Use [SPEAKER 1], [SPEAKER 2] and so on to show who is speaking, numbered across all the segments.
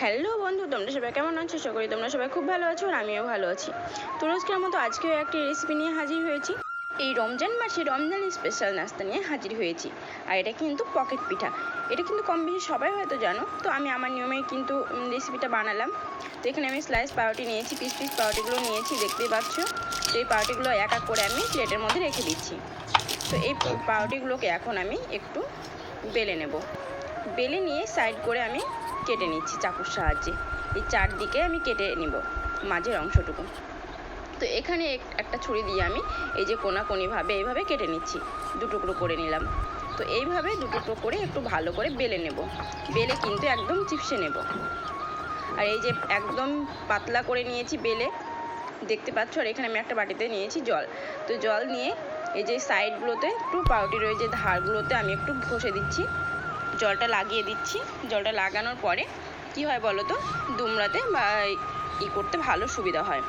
[SPEAKER 1] Hello বন্ধু, তোমরা সবাই কেমন আছো? আশা করি তোমরা সবাই খুব ভালো আছো আর আমিও ভালো আছি। তো রোজকার মতো আজকেও একটি রেসিপি নিয়ে হাজির হয়েছি। এই রমজান মাসে রমজান স্পেশাল নাস্তা নিয়ে হাজির হয়েছি। আর এটা কিন্তু পকেট পিঠা। এটা কিন্তু কম বেশি সবাই হয়তো জানো। তো আমি আমার নিয়মে কিন্তু রেসিপিটা বানালাম। তো এখানে আমি স্লাইস পাউরুটি নিয়েছি পিস পিস পাউরুটিগুলো নিয়েছি, দেখতেই পাচ্ছ? তো এই পাউরুটিগুলো এক এক করে আমি প্লেটের মধ্যে রেখে দিচ্ছি। তো এই পাউরুটিগুলোকে এখন আমি একটু বেলে নেব। বেলে নিয়ে সাইড করে আমি কেটে নিচ্ছি চাকুর সাহায্যে। এই চারদিকে আমি কেটে নিব, মাঝের অংশটুকু। তো এখানে এক- একটা ছুরি দিয়ে আমি এই যে কোনাকোনিভাবে এইভাবে কেটে নিচ্ছি, দু টুকরো করে নিলাম। তো এইভাবে দু টুকরো করে একটু ভালো করে বেলে নেব। বেলে কিন্তু একদম চিপসে নেব। আর এই যে একদম পাতলা করে নিয়েছি বেলে, দেখতে পাচ্ছ? আর এখানে আমি একটা বাটিতে নিয়েছি জল। তো জল নিয়ে এই যে সাইডগুলোতে একটু পাউটির ওই যে ধারগুলোতে আমি একটু ঘষে দিচ্ছি। জলটা লাগিয়ে দিচ্ছি। জলটা লাগানোর পরে কি হয় বলো তো? দুমড়াতে বা ই করতে ভালো সুবিধা হয়।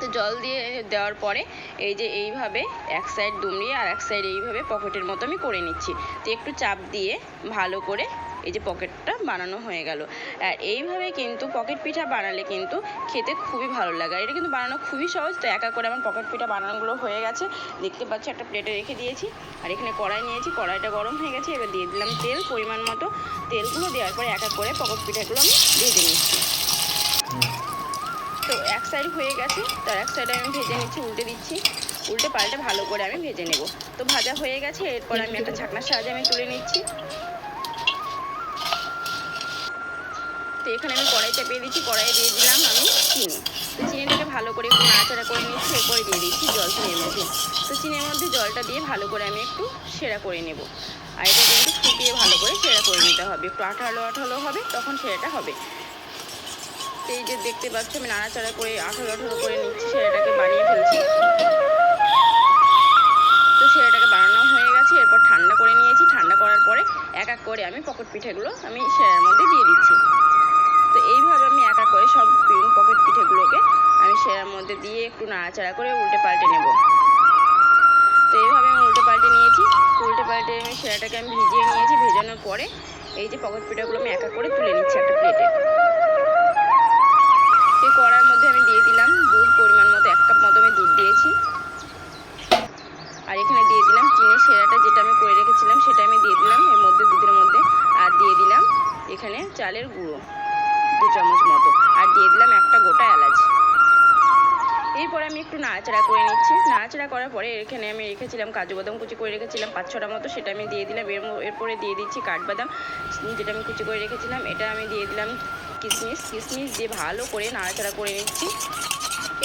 [SPEAKER 1] তো জল দিয়ে দেওয়ার পরে এই যে এইভাবে এক সাইড দুমড়িয়ে আর এক সাইড এইভাবে পকেটের মতো আমি করে নিচ্ছি। তো একটু চাপ দিয়ে ভালো করে এই যে পকেটটা বানানো হয়ে গেল। আর এইভাবে কিন্তু পকেট পিঠা বানালে কিন্তু খেতে খুবই ভালো লাগে। আর এটা কিন্তু বানানো খুবই সহজ, তো একা করে আমার পকেট পিঠা বানানোগুলো হয়ে গেছে। দেখতে পাচ্ছি একটা প্লেটে রেখে দিয়েছি। আর এখানে কড়াই নিয়েছি, কড়াইটা গরম হয়ে গেছে। এবার দিয়ে দিলাম তেল, পরিমাণ মতো তেলগুলো দেওয়ার পরে এক করে পকেট পিঠাগুলো আমি ভেজে নিচ্ছি। তো এক সাইড হয়ে গেছে তার এক সাইডে আমি ভেজে নিচ্ছি, উল্টে দিচ্ছি। উল্টে পাল্টে ভালো করে আমি ভেজে নেব। তো ভাজা হয়ে গেছে, এরপর আমি একটা ছাকনার সাহায্যে আমি তুলে নিচ্ছি। তো এখানে আমি কড়াই চাপিয়ে দিচ্ছি কড়াই দিয়ে দিলাম আমি চিনি। তো চিনিটাকে ভালো করে একটু নাড়াচাড়া করে নিচ্ছি, এরপরে দিয়ে দিচ্ছি জল চিনির মধ্যে। তো চিনির মধ্যে জলটা দিয়ে ভালো করে আমি একটু সেরা করে নেব। আর এটা কিন্তু ফুটিয়ে ভালো করে সেরা করে নিতে হবে। একটু আঠালো আঠালো হবে, তখন সেরাটা হবে। তো এই যে দেখতে পাচ্ছি, আমি নাড়াচাড়া করে আঠালো আঠালো করে নিচ্ছি, সেরাটাকে বানিয়ে ফেলছি। তো সেটাকে বানানো হয়ে গেছে, এরপর ঠান্ডা করে নিয়েছি। ঠান্ডা করার পরে এক এক করে আমি পকেট পিঠেগুলো আমি সেরার মধ্যে দিয়ে দিচ্ছি। তো এইভাবে আমি এক করে সব পকেট পিঠেগুলোকে আমি সেরার মধ্যে দিয়ে একটু নাড়াচাড়া করে উল্টে পাল্টে নেব। তো এইভাবে আমি উল্টে পাল্টে নিয়েছি। উল্টে পাল্টে আমি সেরাটাকে আমি ভিজিয়ে নিয়েছি ভেজানোর পরে এই যে পকেট পিঠাগুলো আমি এক করে তুলে নিচ্ছি একটা প্লেটে এই কড়ার মধ্যে আমি দিয়ে দিলাম দুধ, পরিমাণ মতো এক কাপ মতো আমি দুধ দিয়েছি। আর এখানে দিয়ে দিলাম চিনির সেরাটা যেটা আমি করে রেখেছিলাম সেটা আমি দিয়ে দিলাম এর মধ্যে, দুধের মধ্যে, আর দিয়ে দিলাম এখানে চালের গুঁড়ো। দু চামচ মতো। আর দিয়ে দিলাম একটা গোটা এলাচ। এরপরে আমি একটু নাড়াচাড়া করে নিচ্ছি। নাড়াচাড়া করার পরে এখানে আমি রেখেছিলাম কাজু বাদাম কুচি করে রেখেছিলাম পাঁচ ছটা মতো, সেটা আমি দিয়ে দিলাম। এর এরপরে দিয়ে দিচ্ছি কাঠবাদাম, যেটা আমি কুচি করে রেখেছিলাম। এটা আমি দিয়ে দিলাম কিশমিশ কিশমিশ দিয়ে ভালো করে নাড়াচাড়া করে নিচ্ছি।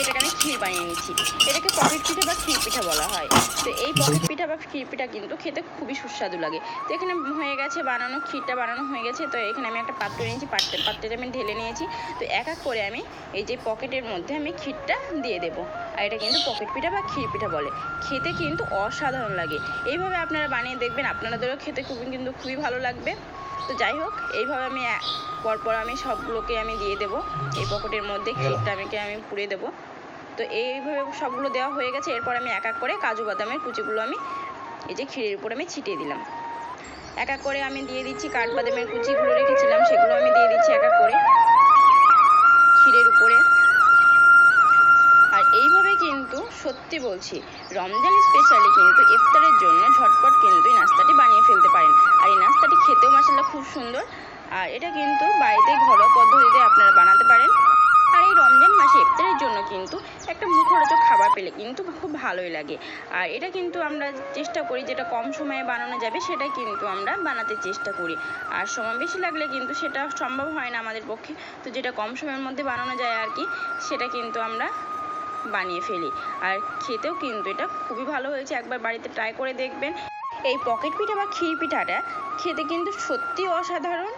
[SPEAKER 1] এটাকে আমি ক্ষীর বানিয়ে নিচ্ছি। এটাকে পকেট পিঠা বা ক্ষীর পিঠা বলা হয়। তো এই পকেট পিঠা বা ক্ষীর পিঠা কিন্তু খেতে খুবই সুস্বাদু লাগে। তো এখানে হয়ে গেছে বানানো ক্ষীরটা বানানো হয়ে গেছে। তো এখানে আমি একটা পাত্র নিয়েছি পাত্রে পাত্রে আমি ঢেলে নিয়েছি। তো এক এক করে আমি এই যে পকেটের মধ্যে আমি ক্ষীরটা দিয়ে দেবো। আর এটা কিন্তু পকেট পিঠা বা ক্ষীর পিঠা বলে। খেতে কিন্তু অসাধারণ লাগে। এইভাবে আপনারা বানিয়ে দেখবেন আপনাদেরও খেতে খুবই কিন্তু খুবই ভালো লাগবে। তো যাই হোক এইভাবে আমি পরপর আমি সবগুলোকে আমি দিয়ে দেবো। এই পকেটের মধ্যে ক্ষীরটা আমি আমি পুড়ে দেবো। তো এইভাবে সবগুলো দেওয়া হয়ে গেছে। এরপর আমি এক এক করে কাজু বাদামের কুচিগুলো আমি এই যে ক্ষীরের উপর আমি ছিটিয়ে দিলাম। এক এক করে আমি দিয়ে দিচ্ছি কাঠবাদামের কুচিগুলো রেখেছিলাম সেগুলো আমি দিয়ে দিচ্ছি এক এক করে ক্ষীরের উপরে। সত্যি বলছি, রমজান স্পেশালি কিন্তু ইফতারের জন্য ঝটপট কিন্তু এই নাস্তাটি বানিয়ে ফেলতে পারেন। আর এই নাস্তাটি খেতেও মাসাল্লাহ খুব সুন্দর। আর এটা কিন্তু বাড়িতে ঘরোয়া পদ্ধতিতে আপনারা বানাতে পারেন। আর এই রমজান মাসে ইফতারের জন্য কিন্তু একটা মুখরোচক খাবার পেলে কিন্তু খুব ভালোই লাগে। আর এটা কিন্তু আমরা চেষ্টা করি, যেটা কম সময়ে বানানো যাবে সেটাই কিন্তু আমরা বানাতে চেষ্টা করি। আর সময় বেশি লাগলে কিন্তু সেটা সম্ভব হয় না আমাদের পক্ষে। তো যেটা কম সময়ের মধ্যে বানানো যায় আর কি, সেটা কিন্তু আমরা বানিয়ে ফেলি। আর খেতেও কিন্তু এটা খুবই ভালো হয়েছে, একবার বাড়িতে ট্রাই করে দেখবেন। এই পকেট পিঠা বা ক্ষীর পিঠাটা খেতে কিন্তু সত্যি অসাধারণ।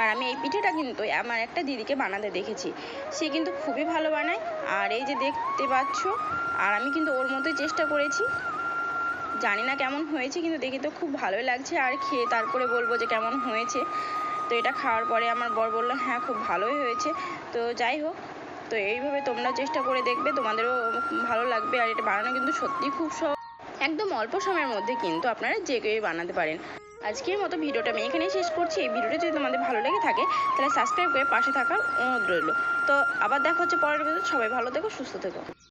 [SPEAKER 1] আর আমি এই পিঠেটা কিন্তু আমার একটা দিদিকে বানাতে দেখেছি। সে কিন্তু খুবই ভালো বানায়। আর এই যে দেখতে পাচ্ছ, আর আমি কিন্তু ওর মতোই চেষ্টা করেছি। জানি না কেমন হয়েছে, কিন্তু দেখে তো খুব ভালোই লাগছে। আর খেয়ে তারপরে বলব যে কেমন হয়েছে। তো এটা খাওয়ার পরে আমার বর বলল হ্যাঁ খুব ভালোই হয়েছে। তো যাই হোক তো এইভাবে তোমরা চেষ্টা করে দেখবে, তোমাদেরও ভালো লাগবে। আর এটা বানানো কিন্তু সত্যিই খুব সহজ। একদম অল্প সময়ের মধ্যে কিন্তু আপনারা যে কেউই বানাতে পারেন। আজকের মতো ভিডিওটা আমি এখানেই শেষ করছি। এই ভিডিওটা যদি তোমাদের ভালো লেগে থাকে, তাহলে সাবস্ক্রাইব করে পাশে থাকার অনুরোধ রইল। তো আবার দেখা হচ্ছে পরের ভিডিও সবাই ভালো থেকো, সুস্থ থেকো।